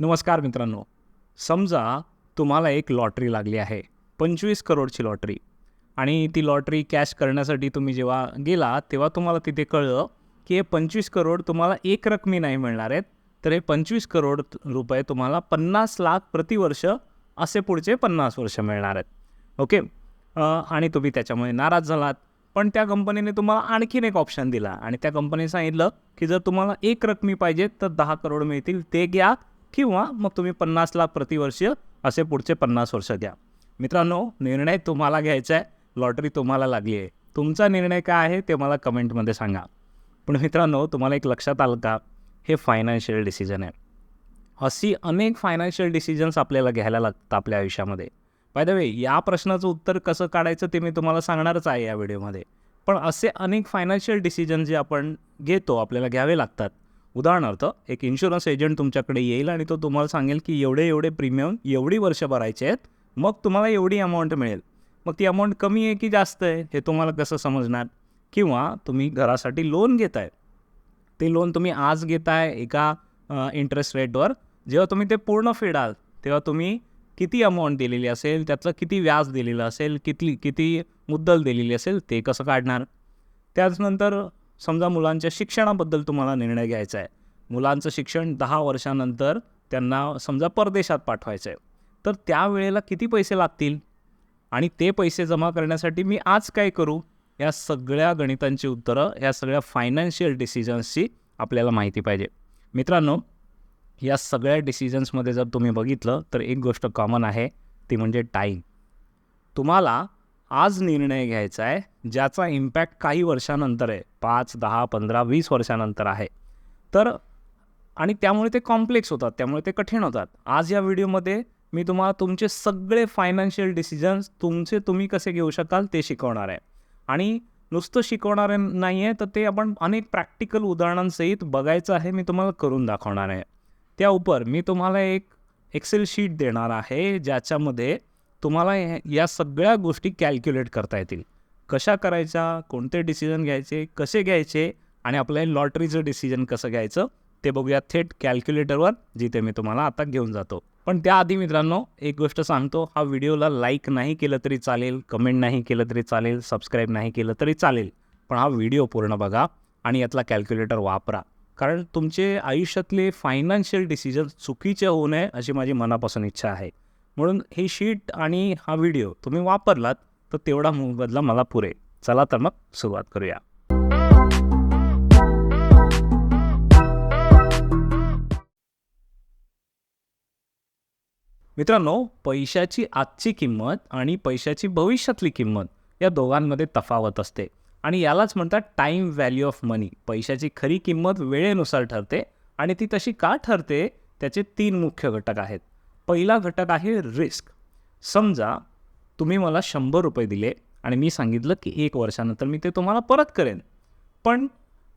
नमस्कार मित्रांनो. समजा तुम्हाला एक लॉटरी लागली आहे पंचवीस करोडची लॉटरी आणि ती लॉटरी कॅश करण्यासाठी तुम्ही जेव्हा गेला तेव्हा तुम्हाला तिथे कळलं की हे पंचवीस करोड तुम्हाला एक रकमी नाही मिळणार आहेत तर हे पंचवीस करोड रुपये तुम्हाला पन्नास लाख प्रतिवर्ष असे पुढचे पन्नास वर्ष मिळणार आहेत. ओके? आणि तुम्ही त्याच्यामुळे नाराज झालात. पण त्या कंपनीने तुम्हाला आणखीन एक ऑप्शन दिला आणि त्या कंपनीने सांगितलं की जर तुम्हाला एक रकमी पाहिजे तर दहा करोड मिळतील ते घ्या. किंवा मग तुम्ही पन्नास लाख प्रतिवर्ष असे पुढचे पन्नास वर्ष द्या मित्रांनो निर्णय तुम्हाला घ्यायचा आहे लॉटरी तुम्हाला लागली आहे. तुमचा निर्णय काय आहे ते मला कमेंटमध्ये सांगा. पण मित्रांनो तुम्हाला एक लक्षात आलं का? हे फायनान्शियल डिसिजन आहे. अशी अनेक फायनान्शियल डिसिजन्स आपल्याला घ्यायला लागतात आपल्या आयुष्यामध्ये. बाय द वे या प्रश्नाचं उत्तर कसं काढायचं ते मी तुम्हाला सांगणारच आहे या व्हिडिओमध्ये. पण असे अनेक फायनान्शियल डिसिजन जे आपण घेतो आपल्याला घ्यावे लागतात. उदाहरणार्थ एक इन्शुरन्स एजंट तुमच्याकडे येईल आणि तो तुम्हाला सांगेल की एवढे एवढे प्रीमियम एवढी वर्ष भरायचे आहेत मग तुम्हाला एवढी अमाऊंट मिळेल. मग ती अमाऊंट कमी आहे की जास्त आहे हे तुम्हाला कसं समजणार? किंवा तुम्ही घरासाठी लोन घेताय. ते लोन तुम्ही आज घेताय एका इंटरेस्ट रेटवर जेव्हा तुम्ही ते पूर्ण फेडाल तेव्हा तुम्ही किती अमाऊंट दिलेली असेल त्याचं किती व्याज दिलेलं असेल किती किती मुद्दल दिलेली असेल ते कसं काढणार? त्याचनंतर समजा मुलांच्या शिक्षणाबद्दल तुम्हाला निर्णय घ्यायचा आहे. मुलांचं शिक्षण दहा वर्षानंतर त्यांना समजा परदेशात पाठवायचं आहे तर त्यावेळेला किती पैसे लागतील? आणि ते पैसे जमा करण्यासाठी मी आज काय करू? या सगळ्या गणितांची उत्तरं या सगळ्या फायनान्शियल डिसिजन्सची आपल्याला माहिती पाहिजे. मित्रांनो या सगळ्या डिसिजन्समध्ये जर तुम्ही बघितलं तर एक गोष्ट कॉमन आहे ती म्हणजे टाईम तुम्हाला आज निर्णय घ्यायचा आहे ज्याचा इम्पॅक्ट काही वर्षानंतर आहे. पाच दहा पंधरा वीस वर्षानंतर आहे. तर आणि त्यामुळे ते कॉम्प्लेक्स होतात त्यामुळे ते कठीण होतात. आज या व्हिडिओमध्ये मी तुम्हाला तुमचे सगळे फायनान्शियल डिसिजन्स तुमचे तुम्ही कसे घेऊ शकाल ते शिकवणार आहे. आणि नुसतं शिकवणार नाही आहे तर ते आपण अनेक प्रॅक्टिकल उदाहरणांसहित बघायचं आहे मी तुम्हाला करून दाखवणार आहे. त्या उपर मी तुम्हाला एक एक्सेल शीट देणार आहे ज्याच्यामध्ये तुम्हाला या सगळ्या गोष्टी कॅल्क्युलेट करता येतील. कशा करायच्या कोणते डिसिजन घ्यायचे कसे घ्यायचे आणि आपल्या लॉटरीचं डिसिजन कसं घ्यायचं ते बघूया थेट कॅल्क्युलेटरवर जिथे मी तुम्हाला आता घेऊन जातो. पण त्याआधी मित्रांनो एक गोष्ट सांगतो हा व्हिडिओला लाईक नाही केलं तरी चालेल कमेंट नाही केलं तरी चालेल सबस्क्राईब नाही केलं तरी चालेल पण हा व्हिडिओ पूर्ण बघा आणि यातला कॅल्क्युलेटर वापरा. कारण तुमचे आयुष्यातले फायनान्शियल डिसिजन चुकीचे होऊ नये अशी माझी मनापासून इच्छा आहे. म्हणून ही शीट आणि हा व्हिडिओ तुम्ही वापरलात तर तेवढा मोबदला मला पुरे चला तर मग सुरुवात करूया. मित्रांनो पैशाची आजची किंमत आणि पैशाची भविष्यातली किंमत या दोघांमध्ये तफावत असते. आणि यालाच म्हणतात टाईम व्हॅल्यू ऑफ मनी पैशाची खरी किंमत वेळेनुसार ठरते आणि ती तशी का ठरते त्याचे तीन मुख्य घटक आहेत. पहिला घटक आहे रिस्क समजा तुम्ही मला शंभर रुपये दिले आणि मी सांगितलं की एक वर्षानंतर मी ते तुम्हाला परत करेन. पण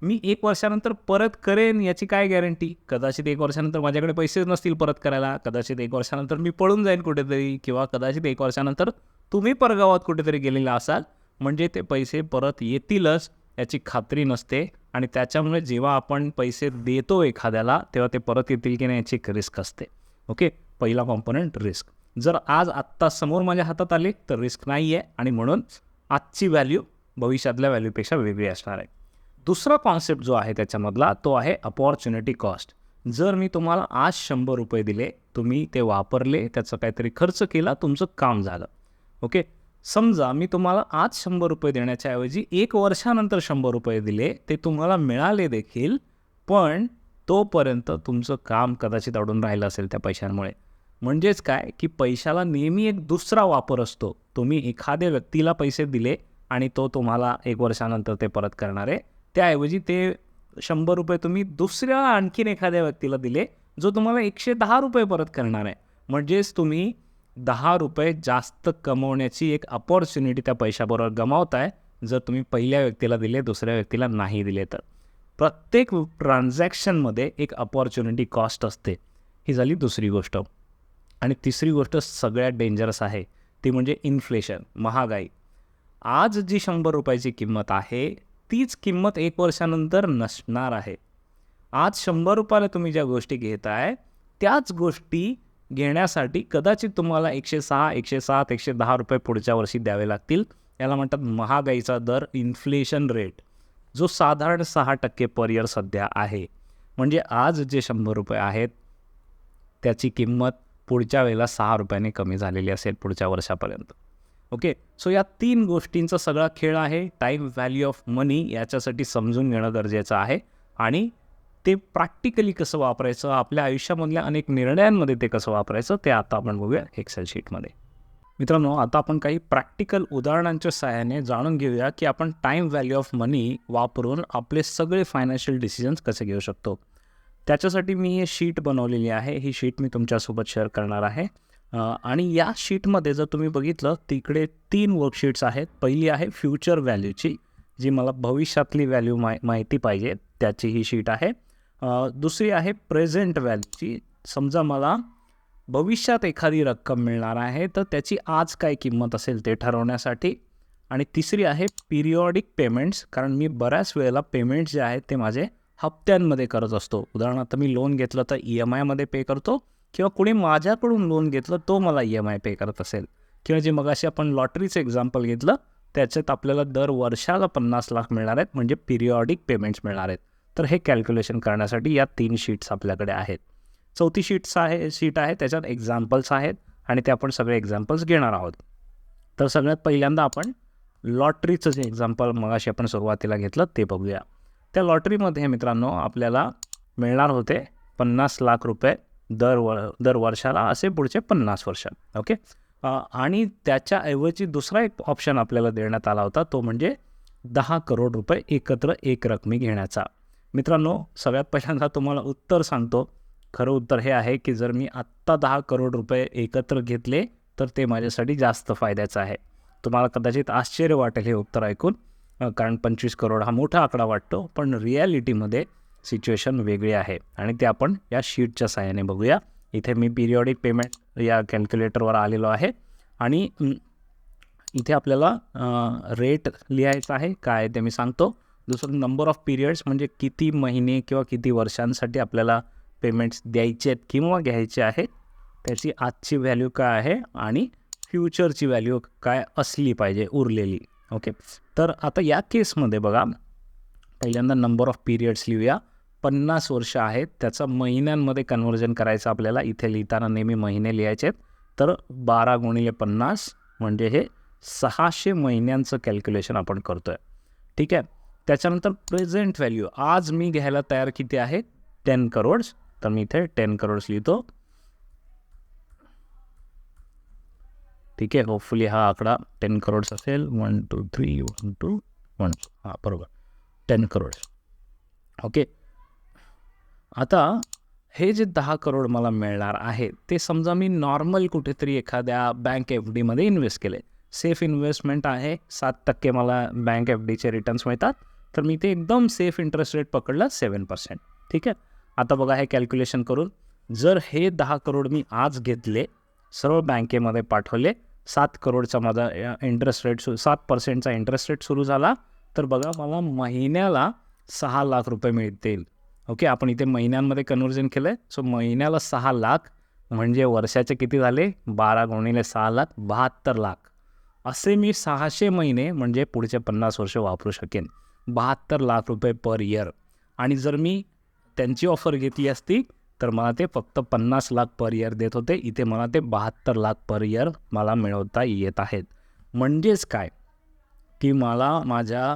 मी एक वर्षानंतर परत करेन याची काय गॅरंटी कदाचित एक वर्षानंतर माझ्याकडे पैसेच नसतील परत करायला. कदाचित एक वर्षानंतर मी पळून जाईन कुठेतरी किंवा कदाचित एक वर्षानंतर तुम्ही परगावात कुठेतरी गेलेला असाल. म्हणजे ते पैसे परत येतीलच याची खात्री नसते आणि त्याच्यामुळे जेव्हा आपण पैसे देतो एखाद्याला तेव्हा ते परत येतील की नाही याची एक रिस्क असते. ओके पहिला कॉम्पोनंट रिस्क जर आज आत्ता समोर माझ्या हातात आले तर रिस्क नाही आहे आणि म्हणून आजची व्हॅल्यू भविष्यातल्या व्हॅल्यूपेक्षा वेगळी असणार आहे. दुसरा कॉन्सेप्ट जो आहे त्याच्यामधला तो आहे अपॉर्च्युनिटी कॉस्ट जर मी तुम्हाला आज शंभर रुपये दिले तुम्ही ते वापरले त्याचा काहीतरी खर्च केला तुमचं काम झालं. ओके? समजा मी तुम्हाला आज शंभर रुपये देण्याच्या ऐवजी एक वर्षानंतर शंभर रुपये दिले ते तुम्हाला मिळाले देखील पण तोपर्यंत तुमचं काम कदाचित अडून राहिलं असेल त्या पैशांमुळे. म्हणजेच काय? की पैशाला नेहमी एक दुसरा वापर असतो. तुम्ही एखाद्या व्यक्तीला पैसे दिले आणि तो तुम्हाला एक वर्षानंतर ते परत करणार आहे. त्याऐवजी ते शंभर रुपये तुम्ही दुसऱ्या आणखीन एखाद्या व्यक्तीला दिले जो तुम्हाला एकशे दहा रुपये परत करणार आहे. म्हणजेच तुम्ही दहा रुपये जास्त कमवण्याची एक अपॉर्च्युनिटी त्या पैशाबरोबर गमावताय जर तुम्ही पहिल्या व्यक्तीला दिले दुसऱ्या व्यक्तीला नाही दिले तर. प्रत्येक ट्रान्झॅक्शनमध्ये एक अपॉर्च्युनिटी कॉस्ट असते. ही झाली दुसरी गोष्ट. आणि तिसरी गोष्ट सगळ्यात डेंजरस आहे ती म्हणजे इन्फ्लेशन महागाई. आज जी शंभर रुपयाची किंमत आहे तीच किंमत एक वर्षानंतर नसणार आहे. आज शंभर रुपयाला तुम्ही ज्या गोष्टी घेताय त्याच गोष्टी घेण्यासाठी कदाचित तुम्हाला एकशे सहा एकशे सात एकशे दहा रुपये पुढच्या वर्षी द्यावे लागतील. याला म्हणतात महागाईचा दर इन्फ्लेशन रेट जो साधारण सहा टक्के पर इयर सध्या आहे. म्हणजे आज जे शंभर रुपये आहेत त्याची किंमत पुढच्या वेळेला सहा रुपयाने कमी झालेली असेल पुढच्या वर्षापर्यंत. ओके? सो या तीन गोष्टींचा सगळा खेळ आहे. टाईम व्हॅल्यू ऑफ मनी याच्यासाठी समजून घेणं गरजेचं आहे. आणि ते प्रॅक्टिकली कसं वापरायचं? आपल्या आयुष्यामधल्या अनेक निर्णयांमध्ये ते कसं वापरायचं? ते आता आपण बघूया एक्सेल शीटमध्ये मित्रांनो आता आपण काही प्रॅक्टिकल उदाहरणांच्या सहाय्याने जाणून घेऊया की आपण टाईम व्हॅल्यू ऑफ मनी वापरून आपले सगळे फायनान्शियल डिसिजन्स कसे घेऊ शकतो. त्याच्यासाठी मी हे शीट बनवलेली आहे. ही शीट मी तुमच्यासोबत शेअर करणार आहे. आणि या शीटमध्ये जर तुम्ही बघितलं तिकडे तीन वर्कशीट्स आहेत. पहिली आहे फ्युचर व्हॅल्यूची जी मला भविष्यातली व्हॅल्यू माहि माहिती पाहिजे त्याची ही शीट आहे. दुसरी आहे प्रेझेंट व्हॅल्यूची समजा मला भविष्यात एखादी रक्कम मिळणार आहे तर त्याची आज काय किंमत असेल ते ठरवण्यासाठी. आणि तिसरी आहे पिरियॉडिक पेमेंट्स कारण मी बऱ्याच वेळेला पेमेंट्स जे आहेत ते माझे हप्त्यांमध्ये करत असतो. उदाहरणार्थ मी लोन घेतलं तर ई एम आयमध्ये पे करतो किंवा कोणी माझ्याकडून लोन घेतलं तो मला ई एम आय पे करत असेल. किंवा जे मगाशी आपण लॉटरीचं एक्झाम्पल घेतलं त्याच्यात आपल्याला दर वर्षाला पन्नास लाख मिळणार आहेत म्हणजे पिरियॉडिक पेमेंट्स मिळणार आहेत. तर हे कॅल्क्युलेशन करण्यासाठी या तीन शीट्स आपल्याकडे आहेत. चौथी शीट्स आहे शीट आहे त्याच्यात एक्झाम्पल्स आहेत आणि ते आपण सगळे एक्झाम्पल्स घेणार आहोत. तर सगळ्यात पहिल्यांदा आपण लॉटरीचं जे एक्झाम्पल मगाशी आपण सुरुवातीला घेतलं ते बघूया. त्या लॉटरीमध्ये मित्रांनो आपल्याला मिळणार होते पन्नास लाख रुपये दर व दर वर्षाला असे पुढचे पन्नास वर्ष ओके? आणि त्याच्याऐवजी दुसरा एक ऑप्शन आपल्याला देण्यात आला होता तो म्हणजे दहा करोड रुपये एकत्र एक रकमी घेण्याचा. मित्रांनो सगळ्यात पहिल्यांदा तुम्हाला उत्तर सांगतो. खरं उत्तर हे आहे की जर मी आत्ता दहा करोड रुपये एकत्र घेतले तर ते माझ्यासाठी जास्त फायद्याचं आहे. तुम्हाला कदाचित आश्चर्य वाटेल हे उत्तर ऐकून. कारण पंचवीस करोड हा मोठा आकडा वाटतो पण रिॲलिटीमध्ये सिच्युएशन वेगळी आहे. आणि ते आपण या शीटच्या सहाय्याने बघूया. इथे मी पिरियॉडिक पेमेंट या कॅल्क्युलेटरवर आलेलो आहे. आणि इथे आपल्याला रेट लिहायचा आहे. काय ते मी सांगतो. दुसरं नंबर ऑफ पिरियड्स म्हणजे किती महिने किंवा किती वर्षांसाठी आपल्याला पेमेंट्स द्यायचे आहेत किंवा घ्यायचे आहेत त्याची आजची व्हॅल्यू काय आहे आणि फ्युचरची व्हॅल्यू काय असली पाहिजे उरलेली. ओके. तर आता या केसमध्ये बघा पहिल्यांदा नंबर ऑफ पिरियड्स लिहूया. पन्नास वर्ष आहेत त्याचं महिन्यांमध्ये कन्व्हर्जन करायचं आपल्याला. इथे लिहिताना नेहमी महिने लिहायचे आहेत. तर बारा गुणिले पन्नास म्हणजे हे सहाशे महिन्यांचं कॅल्क्युलेशन आपण करतो आहे ठीक आहे? त्याच्यानंतर प्रेझेंट व्हॅल्यू आज मी घ्यायला तयार किती आहे? टेन करोड्स तर मी इथे टेन करोड्स लिहितो. ठीक आहे. होपफुली हा आकडा टेन करोड्स असेल. One two three one two one हां बरोबर. टेन करोड्स ओके आता हे जे दहा करोड मला मिळणार आहे ते समजा मी नॉर्मल कुठेतरी एखाद्या बँक एफ डीमध्ये इन्व्हेस्ट केले. सेफ इन्व्हेस्टमेंट आहे. सात टक्के मला बँक एफ डीचे रिटर्न्स मिळतात. तर मी ते एकदम सेफ इंटरेस्ट रेट पकडला सेवन पर्सेंट ठीक आहे? आता बघा हे कॅल्क्युलेशन करून जर हे दहा करोड मी आज घेतले सरळ बँकेमध्ये पाठवले सात करोडचा माझा इंटरेस्ट रेट सु सात पर्सेंटचा इंटरेस्ट रेट सुरू झाला. तर बघा मला महिन्याला सहा लाख रुपये मिळतील. ओके आपण इथे महिन्यांमध्ये कन्वर्जन केलं आहे सो महिन्याला सहा लाख म्हणजे वर्षाचे किती झाले? बारा गुणिले सहा लाख बहात्तर लाख. असे मी सहाशे महिने म्हणजे पुढचे पन्नास वर्ष वापरू शकेन. बहात्तर लाख रुपये पर इयर आणि जर मी त्यांची ऑफर घेतली असती तर मला ते फक्त पन्नास लाख पर इयर देत होते. इथे मला ते बहात्तर लाख पर इयर मला मिळवता येत आहेत. म्हणजेच काय? की मला माझ्या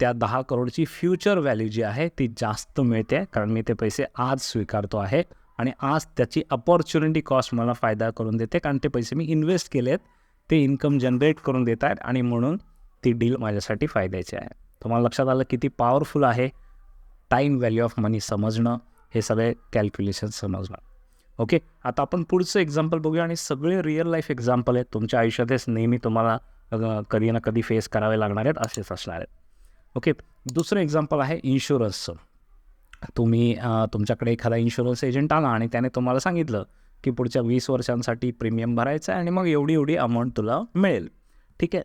त्या दहा करोडची फ्युचर व्हॅल्यू जी आहे ती जास्त मिळते. कारण मी ते पैसे आज स्वीकारतो आहे. आणि आज त्याची अपॉर्च्युनिटी कॉस्ट मला फायदा करून देते. कारण ते पैसे मी इन्व्हेस्ट केले आहेत ते इन्कम जनरेट करून देत आहेत. आणि म्हणून ती डील माझ्यासाठी फायद्याची आहे. तुम्हाला लक्षात आलं किती पॉवरफुल आहे? टाईम व्हॅल्यू ऑफ मनी समजणं. हे सगळे कॅल्क्युलेशन समजणार. ओके आता आपण पुढचं एक्झाम्पल बघूया आणि सगळे रिअल लाईफ एक्झाम्पल आहेत. तुमच्या आयुष्यातच नेहमी तुम्हाला कधी ना कधी फेस करावे लागणार आहेत असेच असणार आहेत. ओके दुसरं एक्झाम्पल आहे इन्शुरन्सचं तुम्ही तुमच्याकडे एखादा इन्शुरन्स एजंट आला आणि त्याने तुम्हाला सांगितलं की पुढच्या वीस वर्षांसाठी प्रीमियम भरायचं आहे आणि मग एवढी एवढी अमाऊंट तुला मिळेल. ठीक आहे?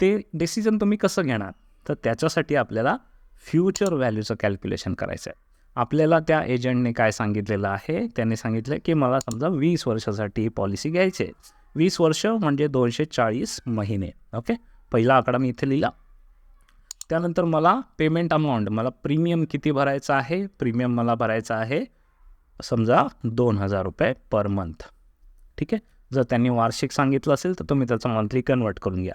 ते डिसिजन तुम्ही कसं घेणार? तर त्याच्यासाठी आपल्याला फ्युचर व्हॅल्यूचं कॅल्क्युलेशन करायचं आहे. आपल्याला त्या एजंटने काय सांगितलेलं आहे? त्याने सांगितलं की मला समजा वीस वर्षासाठी ही पॉलिसी घ्यायची आहे. वीस वर्ष म्हणजे दोनशे चाळीस महिने. ओके पहिला आकडा मी इथे लिहिला. त्यानंतर मला पेमेंट अमाऊंट मला प्रीमियम किती भरायचं आहे? प्रीमियम मला भरायचं आहे समजा दोन हजार रुपये पर मंथ ठीक आहे? जर त्यांनी वार्षिक सांगितलं असेल तर तुम्ही त्याचं मंथली कन्वर्ट करून घ्या.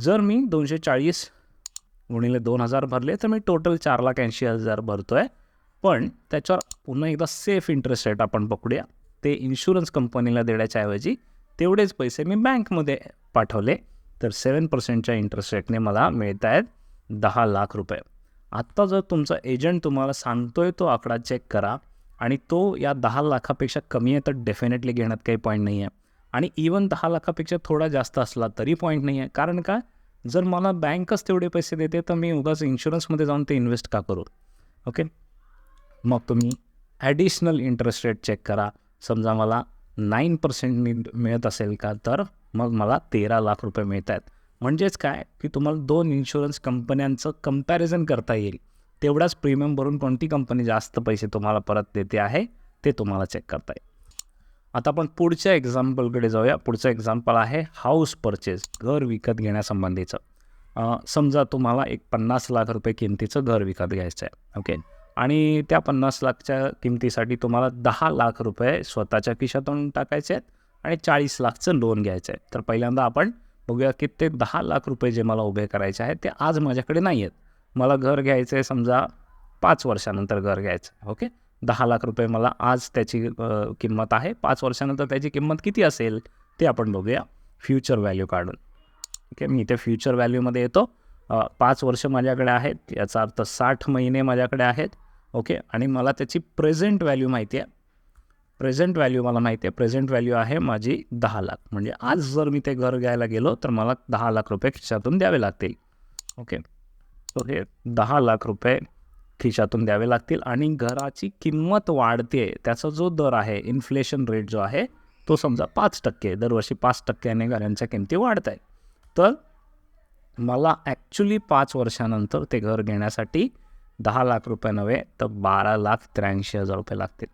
जर मी दोनशे चाळीस गुणिले दोन हजार भरले तर मी टोटल चार लाख ऐंशी हजार भरतो आहे पण त्याच्यावर पुन्हा एकदा सेफ इंटरेस्ट रेट आपण पकडूया ते इन्शुरन्स कंपनीला देण्याच्या ऐवजी तेवढेच पैसे मी बँकमध्ये पाठवले. तर सेवन पर्सेंटच्या इंटरेस्ट रेटने मला मिळत आहेत दहा लाख रुपये. आत्ता जर तुमचा एजंट तुम्हाला सांगतो आहे तो आकडा चेक करा. आणि तो या दहा लाखापेक्षा कमी आहे तर डेफिनेटली घेण्यात काही पॉईंट नाही आहे आणि इवन दहा लाखापेक्षा थोडा जास्त असला तरी पॉईंट नाही आहे कारण का? जर मला बँकच तेवढे पैसे देते तर मी उगाच इन्शुरन्समध्ये जाऊन ते इन्व्हेस्ट का करू? ओके मग तुम्ही ॲडिशनल इंटरेस्ट रेट चेक करा. समजा मला नाईन पर्सेंट मिळत असेल का तर मग मला तेरा लाख रुपये मिळत आहेत म्हणजेच काय? की तुम्हाला दोन इन्शुरन्स कंपन्यांचं कंपॅरिझन करता येईल. तेवढाच प्रीमियम भरून कोणती कंपनी जास्त पैसे तुम्हाला परत देते आहे ते तुम्हाला चेक करता येईल. आता आपण पुढच्या एक्झाम्पलकडे जाऊया. पुढचं एक्झाम्पल आहे हाऊस परचेस घर विकत घेण्यासंबंधीचं. समजा तुम्हाला एक पन्नास लाख रुपये किमतीचं घर विकत घ्यायचं आहे ओके? आणि त्या पन्नास लाखच्या किमतीसाठी तुम्हाला दहा लाख रुपये स्वतःच्या खिशातून टाकायचे आहेत आणि चाळीस लाखचं लोन घ्यायचं आहे. तर पहिल्यांदा आपण बघूया की ते दहा लाख रुपये जे मला उभे करायचे आहेत ते आज माझ्याकडे नाही आहेत मला घर घ्यायचं आहे समजा पाच वर्षानंतर घर घ्यायचं आहे ओके? दहा लाख रुपये मला आज त्याची किंमत आहे. पाच वर्षानंतर त्याची किंमत किती असेल ते आपण बघूया. फ्युचर व्हॅल्यू काढून. ओके मी इथे फ्युचर व्हॅल्यूमध्ये येतो. पाच वर्ष माझ्याकडे आहेत. याचा अर्थ साठ महिने माझ्याकडे आहेत. ओके आणि मला त्याची प्रेझेंट व्हॅल्यू माहिती आहे. प्रेझेंट व्हॅल्यू मला माहिती आहे. प्रेझेंट व्हॅल्यू आहे माझी दहा लाख. म्हणजे आज जर मी ते घर घ्यायला गेलो तर मला दहा लाख रुपये खिशातून द्यावे लागतील. ओके सो हे दहा लाख रुपये खिशातून द्यावे लागतील आणि घराची किंमत वाढते. त्याचा जो दर आहे इन्फ्लेशन रेट जो आहे तो समजा पाच टक्के दरवर्षी पाच टक्क्याने घरांच्या किमती वाढत आहे तर मला ॲक्च्युली पाच वर्षानंतर ते घर घेण्यासाठी दहा लाख रुपये नव्हे तर बारा लाख त्र्याऐंशी हजार रुपये लागतील.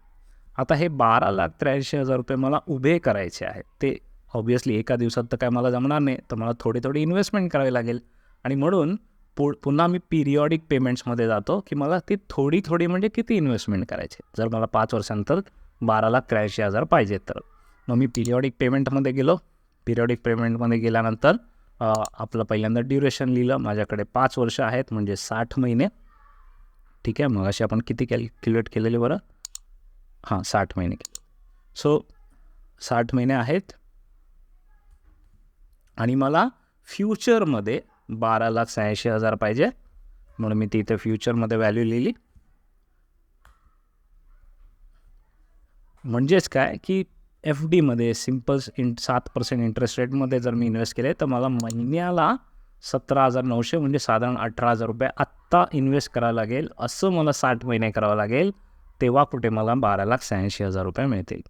आता हे बारा लाख त्र्याऐंशी हजार रुपये मला उभे करायचे आहेत. ते ऑब्वियसली एका दिवसात तर काय मला जमणार नाही तर मला थोडी थोडी इन्व्हेस्टमेंट करावी लागेल. आणि म्हणून पु पुन्हा मी पिरियॉडिक पेमेंट्समध्ये जातो की मला ती थोडी थोडी म्हणजे किती इन्व्हेस्टमेंट करायची. जर मला पाच वर्षांतर बारा लाख त्र्याऐंशी हजार पाहिजेत तर. मग मी पिरियॉडिक पेमेंटमध्ये गेलो. पिरियॉडिक पेमेंटमध्ये गेल्यानंतर आपलं पहिल्यांदा ड्युरेशन लिहिलं. माझ्याकडे पाच वर्ष आहेत म्हणजे साठ महिने. ठीक आहे मग अशी आपण किती कॅल्क्युलेट केलेले बरं? हां साठ महिने केले. सो साठ महिने आहेत. आणि मला फ्युचरमध्ये बारा लाख शहाऐंशी हजार पाहिजे. म्हणून मी ती इथे फ्युचरमध्ये व्हॅल्यू लिहिली. म्हणजेच काय की एफ डीमध्ये सिंपल इन सात पर्सेंट इंटरेस्ट रेटमध्ये जर मी इन्व्हेस्ट केले तर मला महिन्याला सतरा हजार नऊशे म्हणजे साधारण अठरा हजार रुपये आत्ता इन्व्हेस्ट करावं लागेल. असं मला साठ महिने करावं लागेल तेव्हा कुठे मला बारा लाख शहाऐंशी हजार रुपये मिळतील.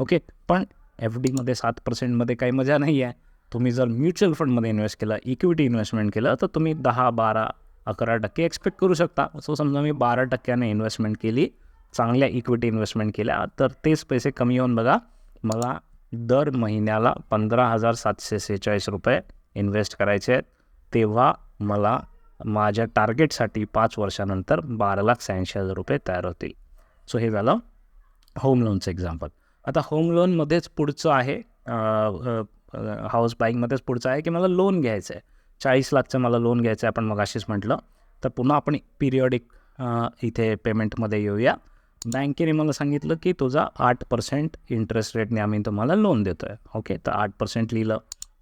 ओके? पण एफ डीमध्ये सात पर्सेंटमध्ये काही मजा नाही आहे तुम्ही जर म्युच्युअल फंडमध्ये इन्व्हेस्ट केलं इक्विटी इन्व्हेस्टमेंट केलं तर तुम्ही दहा बारा अकरा टक्के एक्सपेक्ट करू शकता. सो समजा मी बारा टक्क्याने इन्व्हेस्टमेंट केली चांगल्या इक्विटी इन्व्हेस्टमेंट केल्या तर तेच पैसे कमी होऊन बघा मला दर महिन्याला पंधरा हजार सातशे सेहेचाळीस रुपये इन्व्हेस्ट करायचे आहेत. तेव्हा मला माझ्या टार्गेटसाठी पाच वर्षानंतर बारा लाख शहाऐंशी हजार रुपये तयार होतील. सो हे झालं होम लोनचं एक्झाम्पल आता होम लोनमध्येच पुढचं आहे हाऊस बाईंगमध्येच पुढचं आहे की मला लोन घ्यायचं आहे चाळीस लाखचं मला लोन घ्यायचं आहे आपण मग अशीच म्हटलं. तर पुन्हा आपण पिरियॉडिक इथे पेमेंटमध्ये येऊया. बँकेने मला सांगितलं की तुझा आठ पर्सेंट इंटरेस्ट रेटने आम्ही तुम्हाला लोन देतो आहे ओके तर आठ पर्सेंट लिहिलं.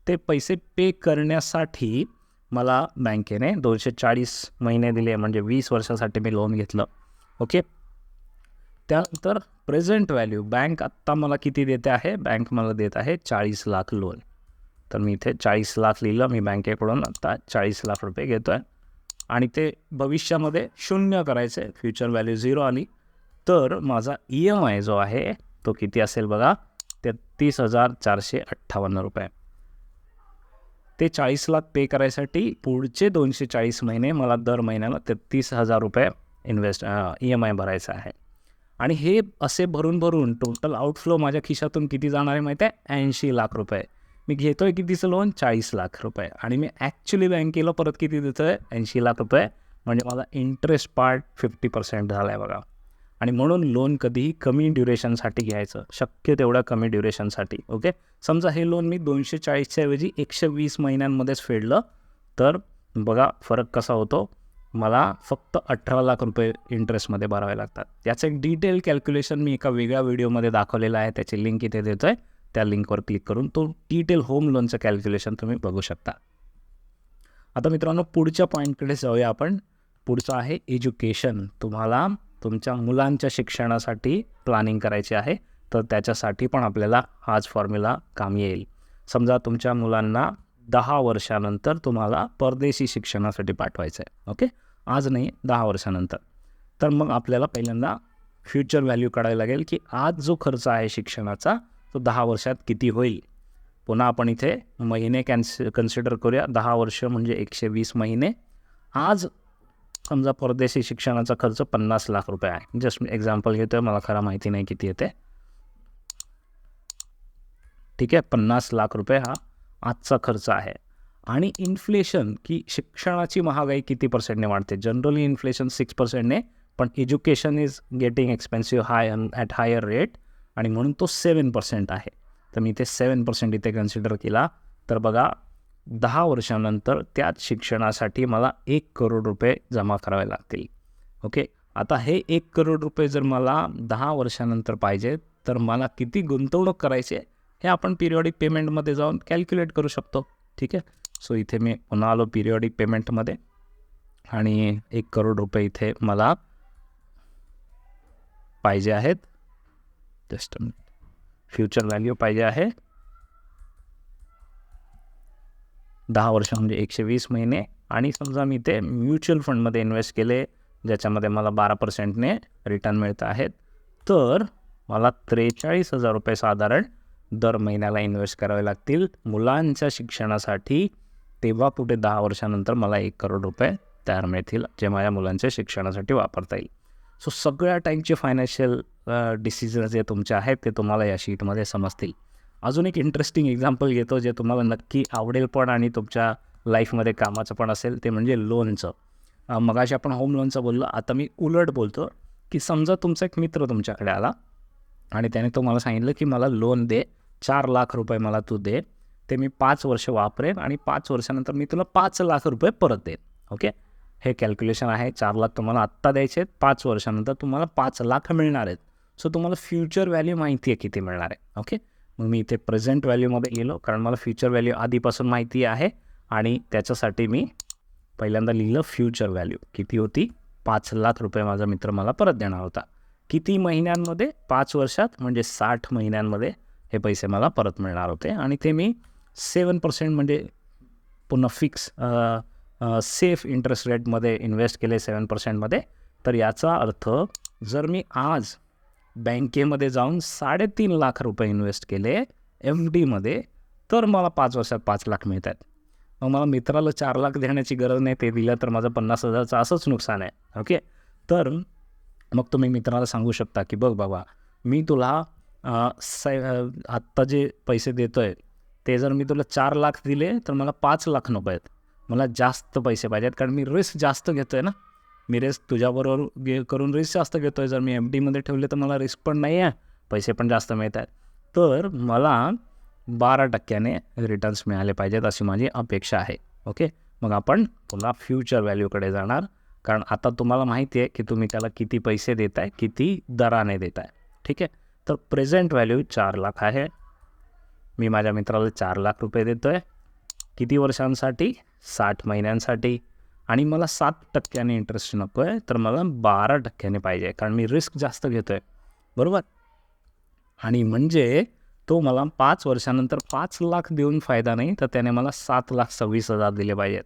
ते पैसे पे करण्यासाठी मला बँकेने दोनशे चाळीस महिने दिले म्हणजे वीस वर्षासाठी मी लोन घेतलं. ओके त्यानंतर प्रेझेंट व्हॅल्यू बँक आत्ता मला किती देते आहे? बँक मला देत आहे चाळीस लाख लोन तर मी इथे चाळीस लाख लिहिलं मी बँकेकडून आत्ता चाळीस लाख रुपये घेतो आहे आणि ते भविष्यामध्ये शून्य करायचं आहे फ्युचर व्हॅल्यू झिरो आली. तर माझा ई एम आय जो आहे तो किती असेल बघा? तेहतीस हजार चारशे अठ्ठावन्न रुपये. ते चाळीस लाख पे करायसाठी पुढचे दोनशे चाळीस महिने मला दर महिन्याला तेहतीस हजार रुपये इन्व्हेस्ट ई एम आय भरायचा आहे. आणि हे असे भरून भरून टोटल आउटफ्लो माझ्या खिशातून किती जाणार आहे माहिती आहे? ऐंशी लाख रुपये. मी घेतो आहे कितीचं लोन? चाळीस लाख रुपये. आणि मी ॲक्च्युली बँकेला परत किती देतो आहे ऐंशी लाख रुपये. म्हणजे मला इंटरेस्ट पार्ट फिफ्टी पर्सेंट झाला आहे बघा. आणि म्हणून लोन कधीही कमी ड्युरेशनसाठी घ्यायचं. शक्य तेवढ्या कमी ड्युरेशनसाठी ओके समजा हे लोन मी दोनशे चाळीसच्या ऐवजी एकशे वीस महिन्यांमध्येच फेडलं तर बघा फरक कसा होतो? मला फक्त अठरा लाख रुपये इंटरेस्टमध्ये भरावे लागतात. याचं एक डिटेल कॅल्क्युलेशन मी एका वेगळ्या व्हिडिओमध्ये दाखवलेलं आहे. त्याची लिंक इथे देतो आहे त्या लिंकवर क्लिक करून तो डिटेल होम लोनचं कॅल्क्युलेशन तुम्ही बघू शकता. आता मित्रांनो पुढच्या पॉईंटकडे जाऊया आपण. पुढचं आहे एज्युकेशन तुम्हाला तुमच्या मुलांच्या शिक्षणासाठी प्लॅनिंग करायची आहे. तर त्याच्यासाठी पण आपल्याला हाच फॉर्म्युला काम येईल. समजा तुमच्या मुलांना दहा वर्षानंतर तुम्हाला परदेशी शिक्षणासाठी पाठवायचं आहे ओके आज नाही दहा वर्षानंतर. तर मग आपल्याला पहिल्यांदा फ्युचर व्हॅल्यू काढावी लागेल की आज जो खर्च आहे शिक्षणाचा तो दहा वर्षात किती होईल? पुन्हा आपण इथे महिने कॅन्स कन्सिडर करूया. दहा वर्ष म्हणजे एकशे वीस महिने. आज समजा परदेशी शिक्षणाचा खर्च पन्नास लाख रुपये आहे. जस्ट मी एक्झाम्पल घेतो आहे मला खरा माहिती नाही किती येते. ठीक आहे पन्नास लाख रुपये हा आजचा खर्च आहे. आणि इन्फ्लेशन की शिक्षणाची महागाई किती पर्सेंटने वाढते? जनरली इन्फ्लेशन सिक्स पर्सेंटने पण education is getting expensive high at higher rate आणि म्हणून तो सेवन पर्सेंट आहे. तर मी इथे सेवन पर्सेंट इथे कन्सिडर केला. तर बघा दहा वर्षानंतर त्याच शिक्षणासाठी मला एक करोड रुपये जमा करावे लागतील. ओके आता हे एक करोड रुपये जर मला दहा वर्षानंतर पाहिजे तर मला किती गुंतवणूक करायची हे आपण पिरियॉडिक पेमेंटमध्ये जाऊन कॅल्क्युलेट करू शकतो. ठीक आहे? सो इथे मी पुन्हा आलो पिरियॉडिक पेमेंटमध्ये आणि एक करोड रुपये इथे मला पाहिजे आहेत. जस्ट फ्युचर व्हॅल्यू पाहिजे आहे. दहा वर्ष म्हणजे एकशे वीस महिने. आणि समजा मी ते म्युच्युअल फंडमध्ये इन्व्हेस्ट केले ज्याच्यामध्ये मला बारा पर्सेंटने रिटर्न मिळत आहेत. तर मला त्रेचाळीस हजार रुपये साधारण दर महिन्याला इन्व्हेस्ट करावे लागतील मुलांच्या शिक्षणासाठी. तेव्हा पुढे दहा वर्षानंतर मला एक करोड रुपये तयार मिळतील जे माझ्या मुलांच्या शिक्षणासाठी वापरता येईल. सो सगळ्या टाईपचे फायनान्शियल डिसिजन जे तुमचे आहेत ते तुम्हाला या शीटमध्ये समजतील. अजून एक इंटरेस्टिंग एक्झाम्पल घेतो जे तुम्हाला नक्की आवडेल पण आणि तुमच्या लाईफमध्ये कामाचं पण असेल ते म्हणजे लोनचं मगाशी आपण होम लोनचं बोललो आता मी उलट बोलतो की समजा तुमचा एक मित्र तुमच्याकडे आला आणि त्याने तुम्हाला सांगितलं की मला लोन दे चार लाख रुपये मला तू दे ते मी पाच वर्ष वापरेन आणि पाच वर्षानंतर मी तुला पाच लाख रुपये परत देईन. ओके? हे कॅल्क्युलेशन आहे. चार लाख तुम्हाला आत्ता द्यायचे आहेत. पाच वर्षानंतर तुम्हाला पाच लाख मिळणार आहेत. सो तुम्हाला फ्युचर व्हॅल्यू माहिती आहे किती मिळणार आहे. ओके? मग मी इथे प्रेझेंट व्हॅल्यूमध्ये गेलो कारण मला फ्युचर व्हॅल्यू आधीपासून माहिती आहे आणि त्याच्यासाठी मी पहिल्यांदा लिहिलं फ्युचर व्हॅल्यू किती होती? पाच लाख रुपये माझा मित्र मला परत देणार होता. किती महिन्यांमध्ये? पाच वर्षात म्हणजे साठ महिन्यांमध्ये हे पैसे मला परत मिळणार होते आणि ते मी सेवन पर्सेंट म्हणजे पुन्हा फिक्स सेफ इंटरेस्ट रेटमध्ये इन्व्हेस्ट केले सेवन पर्सेंटमध्ये तर याचा अर्थ जर मी आज बँकेमध्ये जाऊन साडेतीन लाख रुपये इन्व्हेस्ट केले एफ डीमध्ये तर मला पाच वर्षात पाच लाख मिळत आहेत मग मला मित्राला चार लाख देण्याची गरज नाही ते दिलं तर माझं पन्नास हजारचं असंच नुकसान आहे. ओके? तर मग तुम्ही मित्राला सांगू शकता की बघ बाबा मी तुला सै आत्ता जे पैसे देतो आहे ते जर मी तुला चार लाख दिले तर मला पाच लाख नको आहेत. मला जास्त पैसे पाहिजे आहेत कारण मी रिस्क जास्त घेतो आहे ना. मी रिस्क तुझ्याबरोबर गे करून रिस्क जास्त घेतो आहे जर मी एफ डीमध्ये ठेवले तर मला रिस्क पण नाही आहे पैसे पण जास्त मिळत आहेत. तर मला बारा टक्क्याने रिटर्न्स मिळाले पाहिजेत अशी माझी अपेक्षा आहे. ओके मग आपण तुला फ्युचर व्हॅल्यूकडे जाणार. कारण आता तुम्हाला माहिती आहे की तुम्ही त्याला किती पैसे देत आहे किती दराने देत आहे ठीक आहे? तर प्रेझेंट व्हॅल्यू चार लाख आहे. मी माझ्या मित्राला चार लाख रुपये देतो आहे किती वर्षांसाठी? साठ महिन्यांसाठी. आणि मला सात टक्क्याने इंटरेस्ट नको आहे तर मला बारा टक्क्याने पाहिजे कारण मी रिस्क जास्त घेतो आहे बरोबर? आणि म्हणजे तो मला पाच वर्षानंतर पाच लाख देऊन फायदा नाही तर त्याने मला सात लाख सव्वीस हजार दिले पाहिजेत.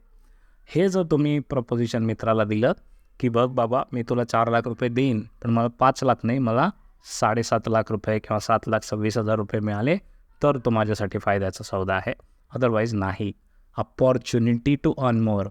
हे जर तुम्ही प्रपोजिशन मित्राला दिलं की बघ बाबा मी तुला चार लाख रुपये देईन पण मला पाच लाख नाही मला साडेसात लाख रुपये किंवा सात लाख सव्वीस हजार रुपये मिळाले तर तो माझ्यासाठी फायद्याचा सौदा आहे. अदरवाईज नाही. Opportunity to earn more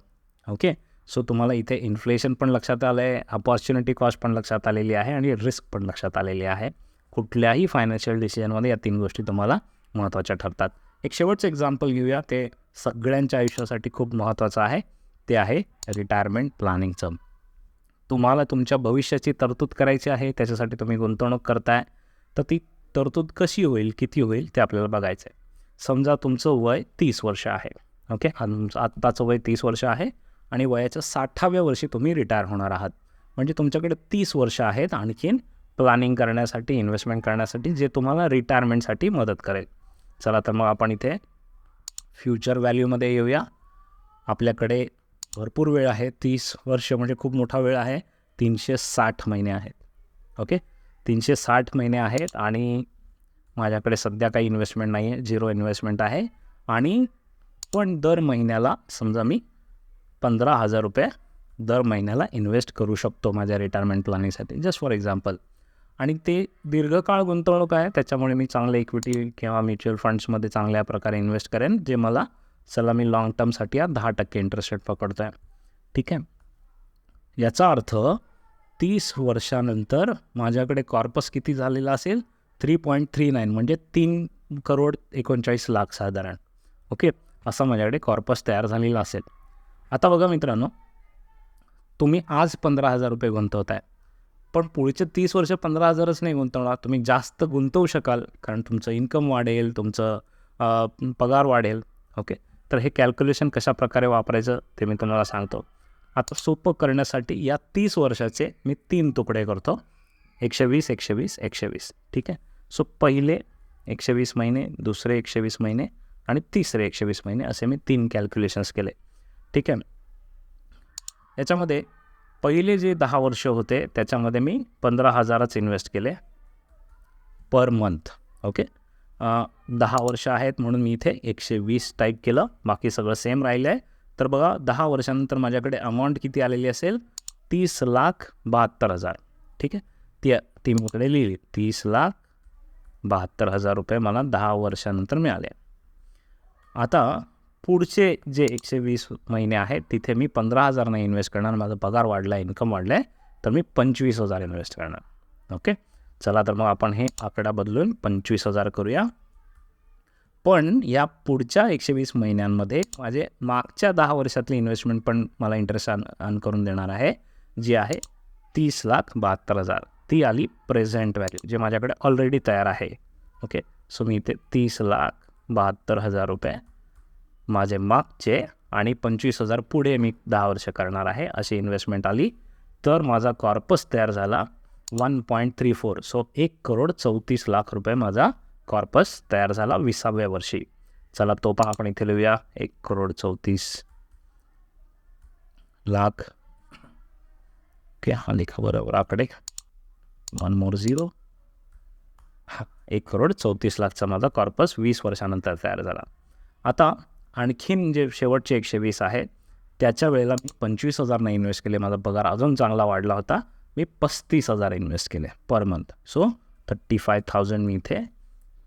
okay so तुम्हाला इथे इन्फ्लेशन पण लक्षात आलं आहे अपॉर्च्युनिटी कॉस्ट पण लक्षात आलेली आहे आणि रिस्क पण लक्षात आलेली आहे. कुठल्याही फायनान्शियल डिसिजनमध्ये या तीन गोष्टी तुम्हाला महत्त्वाच्या ठरतात. एक शेवटचं एक्झाम्पल घेऊया. ते सगळ्यांच्या आयुष्यासाठी खूप महत्त्वाचं आहे. ते आहे रिटायरमेंट प्लॅनिंगचं तुम्हाला तुमच्या भविष्याची तरतूद करायची आहे त्याच्यासाठी तुम्ही गुंतवणूक करताय तर ती तरतूद कशी होईल किती होईल ते आपल्याला बघायचं आहे समजा तुमचं वय तीस वर्ष आहे ओके? तुमचं आत्ताचं वय तीस वर्ष आहे आणि वयाच्या साठाव्या वर्षी तुम्ही रिटायर होणार आहात. म्हणजे तुमच्याकडे तीस वर्ष आहेत आणखीन प्लॅनिंग करण्यासाठी इन्व्हेस्टमेंट करण्यासाठी जे तुम्हाला रिटायरमेंटसाठी मदत करेल. चला तर मग आपण इथे फ्युचर व्हॅल्यूमध्ये येऊया. आपल्याकडे भरपूर वेळ आहे तीस वर्ष म्हणजे खूप मोठा वेळ आहे तीनशे साठ महिने आहेत ओके? तीनशे साठ महिने आहेत आणि माझ्याकडे सध्या काही इन्व्हेस्टमेंट नाही आहे झिरो इन्व्हेस्टमेंट आहे. आणि पण दर महिन्याला समजा मी पंधरा हजार रुपये दर महिन्याला इन्व्हेस्ट करू शकतो माझ्या रिटायरमेंट प्लॅनिंगसाठी जस्ट फॉर एक्झाम्पल आणि ते दीर्घकाळ गुंतवणूक आहे त्याच्यामुळे मी चांगले इक्विटी किंवा म्युच्युअल फंड्समध्ये चांगल्या प्रकारे इन्व्हेस्ट करेन जे मला चला मी लाँग टर्मसाठी या दहा टक्के इंटरेस्ट रेट पकडतो आहे ठीक आहे? याचा अर्थ तीस वर्षानंतर माझ्याकडे कॉर्पस किती झालेला असेल? थ्री पॉईंट थ्री नाईन म्हणजे तीन करोड एकोणचाळीस लाख साधारण. ओके? असा माझ्याकडे कॉर्पस तयार झालेला असेल. आता बघा मित्रांनो तुम्ही आज पंधरा हजार रुपये गुंतवताय. पण पुढचे तीस वर्ष पंधरा हजारच नाही गुंतवणार. तुम्ही जास्त गुंतवू शकाल कारण तुमचं इन्कम वाढेल तुमचं पगार वाढेल. ओके? तर हे कॅल्क्युलेशन कशा प्रकारे वापरायचं ते मी तुम्हाला सांगतो. आता सोपं करण्यासाठी या तीस वर्षाचे मी तीन तुकडे करतो. एकशे वीस एकशे वीस एकशे वीस ठीक आहे? सो पहिले एकशे वीस महिने दुसरे एकशे वीस महिने आणि तिसरे एकशे वीस महिने असे मी तीन कॅल्क्युलेशन्स केले. ठीक आहे? याच्यामध्ये पहिले जे दहा वर्ष होते त्याच्यामध्ये मी पंधरा हजारच इन्व्हेस्ट केले पर मंथ ओके दहा वर्ष आहेत म्हणून मी इथे एकशे वीस टाईप केलं. बाकी सगळं सेम राहिलं आहे तर बघा दहा वर्षानंतर माझ्याकडे अमाऊंट किती आलेली असेल? तीस लाख बहात्तर हजार. ठीक आहे? ती ती मीकडे लिहिली. तीस लाख बहात्तर हजार रुपये मला दहा वर्षानंतर मिळाले. आता पुढचे जे एकशे वीस महिने आहेत तिथे मी पंधरा हजार नाही इन्व्हेस्ट करणार. माझा पगार वाढला इन्कम वाढला आहे तर मी पंचवीस हजार इन्व्हेस्ट करणार. ओके चला तर मग आपण हे आकडा बदलून पंचवीस हजार करूया. पण या पुढच्या एकशे वीस महिन्यांमध्ये माझे मागच्या दहा वर्षातली इन्व्हेस्टमेंट पण मला इंटरेस्ट आन आन करून देणार आहे जी आहे तीस लाख बहात्तर हजार. ती आली प्रेझेंट व्हॅल्यू जे माझ्याकडे ऑलरेडी तयार आहे. ओके सो मी इथे तीस लाख बहात्तर हजार रुपये माझे मागचे आणि पंचवीस हजार पुढे मी दहा वर्ष करणार आहे अशी इन्व्हेस्टमेंट आली. तर माझा कॉर्पस तयार झाला one point three four so एक करोड चौतीस लाख रुपये माझा कॉर्पस तयार झाला विसाव्या वर्षी. चला तो पहा आपण इथे लिहूया. एक करोड चौतीस लाख. ओके हा लिखा बरोबर. आकडे. वन मोर झिरो हा एक करोड चौतीस लाखचा माझा कॉर्पस वीस वर्षानंतर तयार झाला. आता आणखीन जे शेवटचे एकशे वीस आहे त्याच्या वेळेला मी पंचवीस हजार नाही इन्व्हेस्ट केले. माझा पगार अजून चांगला वाढला होता. मी पस्तीस हजार इन्व्हेस्ट केले per month so thirty five thousand मी इथे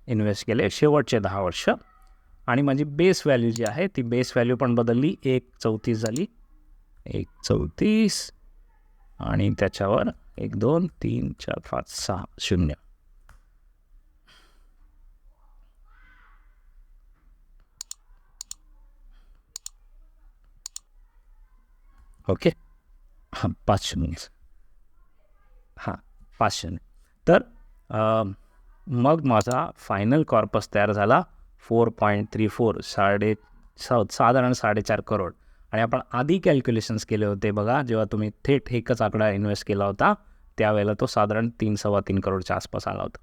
इन्व्हेस्ट केले शेवटचे दहा वर्ष. आणि माझी बेस व्हॅल्यू जी आहे ती बेस व्हॅल्यू पण बदलली. एक चौतीस झाली. एक चौतीस. आणि त्याच्यावर एक दोन तीन चार पाच सहा शून्य. ओके. हां पाच शून्य. हां पाच शून्य. तर मग माझा फायनल कॉर्पस तयार झाला फोर पॉईंट थ्री फोर साडे सा साधारण साडेचार करोड आणि आपण आधी कॅल्क्युलेशन्स केले होते बघा जेव्हा तुम्ही थेट एकच आकडा इन्व्हेस्ट केला होता त्यावेळेला तो साधारण तीन सव्वा तीन करोडच्या आसपास आला होता.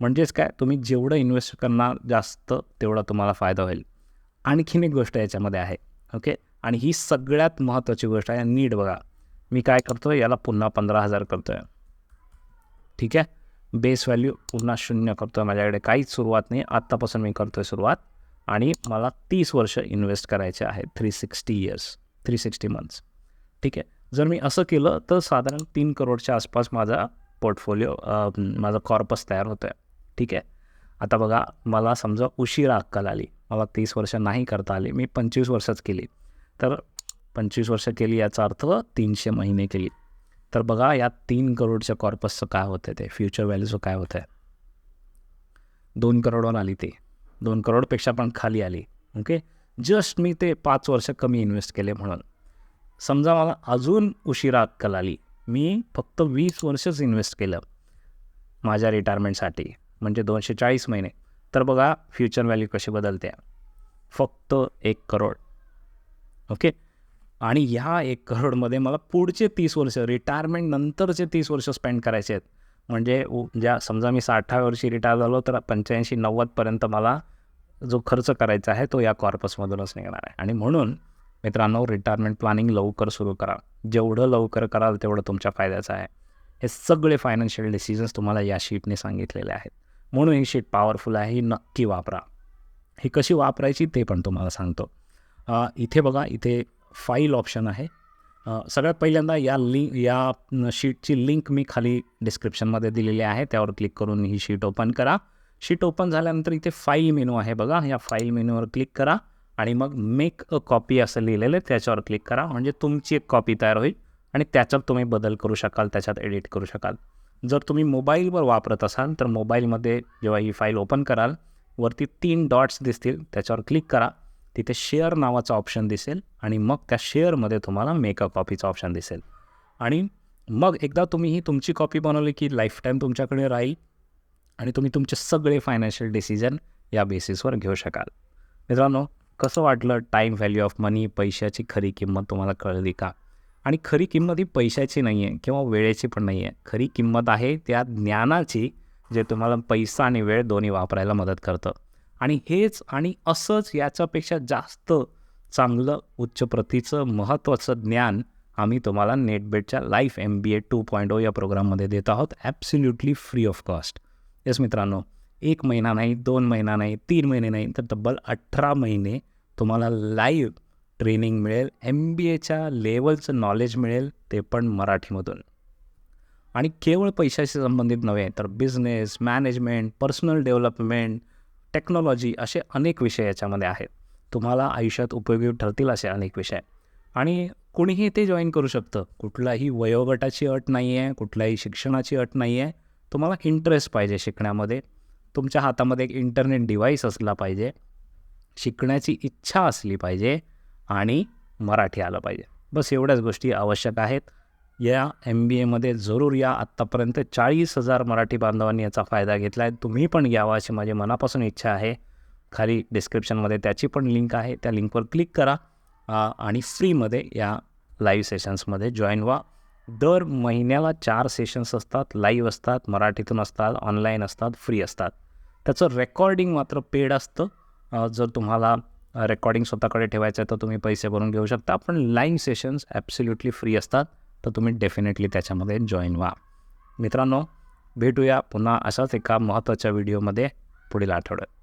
म्हणजेच काय तुम्ही जेवढं इन्व्हेस्ट करणार जास्त तेवढा तुम्हाला फायदा होईल. आणखीन एक गोष्ट याच्यामध्ये आहे ओके आणि ही सगळ्यात महत्त्वाची गोष्ट आहे नीट बघा. मी काय करतो याला पुन्हा पंधरा हजार करतो आहे ठीक आहे? बेस व्हॅल्यू पुन्हा शून्य करतो आहे माझ्याकडे. काहीच सुरुवात नाही. आत्तापासून मी करतो आहे सुरुवात. आणि मला तीस वर्ष इन्व्हेस्ट करायचे आहे. Three sixty years three sixty months ठीक आहे? जर मी असं केलं तर साधारण तीन करोडच्या आसपास माझा पोर्टफोलिओ माझा कॉर्पस तयार होतो आहे ठीक आहे? आता बघा मला समजा उशिरा अक्कल आली. मला तीस वर्ष नाही करता आली. मी पंचवीस वर्षच केली. तर पंचवीस वर्ष केली याचा अर्थ तीनशे महिने केली. तर बघा या तीन करोडच्या कॉर्पसचं काय होतं ते? फ्युचर व्हॅल्यूचं काय होतं आहे दोन करोडवर आली ते. दोन करोडपेक्षा पण खाली आली. ओके जस्ट मी ते पाच वर्ष कमी इन्व्हेस्ट केले म्हणून. समजा मला अजून उशिरा अक्कल आली. मी फक्त वीस वर्षच इन्व्हेस्ट केलं माझ्या रिटायरमेंटसाठी म्हणजे दोनशे चाळीस महिने. तर बघा फ्युचर व्हॅल्यू कशी बदलते? फक्त एक करोड. ओके आणि ह्या एक करोडमध्ये मला पुढचे तीस वर्ष रिटायरमेंट नंतरचे तीस वर्ष स्पेंड करायचे आहेत. म्हणजे ज्या समजा मी साठाव्या वर्षी रिटायर झालो तर पंच्याऐंशी नव्वदपर्यंत मला जो खर्च करायचा आहे तो या कॉर्पसमधूनच निघणार आहे. आणि म्हणून मित्रांनो रिटायरमेंट प्लॅनिंग लवकर सुरू करा. जेवढं लवकर कराल तेवढं तुमच्या फायद्याचं आहे. हे सगळे फायनान्शियल डिसिजन्स तुम्हाला या शीटने सांगितलेले आहेत. म्हणून ही शीट पॉवरफुल आहे ही नक्की वापरा. ही कशी वापरायची ते पण तुम्हाला सांगतो. इथे बघा इथे फाईल ऑप्शन आहे. सगळ्यात पहिल्यांदा या लिंक या शीटची लिंक मी खाली डिस्क्रिप्शनमध्ये दिलेली आहे. त्यावर क्लिक करून ही शीट ओपन करा. शीट ओपन झाल्यानंतर इथे फाईल मेनू आहे बघा. या फाईल मेनूवर क्लिक करा आणि मग मेक अ कॉपी असं लिहिलेलं आहे. त्याच्यावर क्लिक करा. म्हणजे तुमची एक कॉपी तयार होईल आणि त्याच्यात तुम्ही बदल करू शकाल त्याच्यात एडिट करू शकाल. जर तुम्ही मोबाईलवर वापरत असाल तर मोबाईलमध्ये जेव्हा ही फाईल ओपन कराल वरती तीन डॉट्स दिसतील. त्याच्यावर क्लिक करा. तिथे शेअर नावाचं ऑप्शन दिसेल आणि मग त्या शेअरमध्ये तुम्हाला मेकअप कॉपीचं ऑप्शन दिसेल. आणि मग एकदा तुम्ही ही तुमची कॉपी बनवली की लाईफटाईम तुमच्याकडे राहील आणि तुम्ही तुमचे सगळे फायनान्शियल डिसिजन या बेसिसवर घेऊ शकाल. मित्रांनो कसं वाटलं टाईम व्हॅल्यू ऑफ मनी पैशाची खरी किंमत तुम्हाला कळली का? आणि खरी किंमत ही पैशाची नाही आहे किंवा वेळेची पण नाही आहे खरी किंमत आहे त्या ज्ञानाची जे तुम्हाला पैसा आणि वेळ दोन्ही वापरायला मदत करतं. आणि हेच आणि असंच याच्यापेक्षा जास्त चांगलं उच्च प्रतीचं महत्त्वाचं ज्ञान आम्ही तुम्हाला नेटबेटच्या life M B A two point O या प्रोग्राममध्ये देत आहोत. Absolutely free of cost yes मित्रांनो एक महिना नाही दोन महिना नाही तीन महिने नाही तर तब्बल अठरा महिने तुम्हाला लाईव्ह ट्रेनिंग मिळेल एम बी एच्या लेवलचं नॉलेज मिळेल ते पण मराठीमधून. आणि केवळ पैशाशी संबंधित नव्हे तर business management personal development technology असे अनेक विषय याच्यामध्ये आहेत. तुम्हाला आयुष्यात उपयोगी ठरतील असे अनेक विषय. आणि कोणीही ते जॉईन करू शकतं. कुठलाही वयोगटाची अट नाही आहे कुठल्याही शिक्षणाची अट नाही आहे तुम्हाला इंटरेस्ट पाहिजे शिकण्यामध्ये. तुमच्या हातामध्ये एक इंटरनेट डिव्हाइस असला पाहिजे. शिकण्याची इच्छा असली पाहिजे आणि मराठी आलं पाहिजे. बस एवढ्याच गोष्टी आवश्यक आहेत. या एम बी एमध्ये जरूर या. आत्तापर्यंत चाळीस हजार मराठी बांधवांनी याचा फायदा घेतला आहे तुम्ही पण घ्यावा अशी माझी मनापासून इच्छा आहे. खाली डिस्क्रिप्शनमध्ये त्याची पण लिंक आहे. त्या लिंकवर क्लिक करा. आणि फ्रीमध्ये या लाईव्ह सेशन्समध्ये जॉईन व्हा. दर महिन्याला चार सेशन्स असतात. लाईव्ह असतात मराठीतून असतात ऑनलाईन असतात फ्री असतात. त्याचं रेकॉर्डिंग मात्र पेड असतं. जर तुम्हाला रेकॉर्डिंग स्वतःकडे ठेवायचं आहे तर तुम्ही पैसे भरून घेऊ शकता. पण लाईव्ह सेशन्स ॲब्सोल्युटली फ्री असतात. तर तुम्ही डेफिनेटली त्याच्यामध्ये जॉईन व्हा. मित्रांनो भेटूया पुन्हा अशाच एका महत्त्वाच्या व्हिडिओमध्ये पुढील आठवड्यात.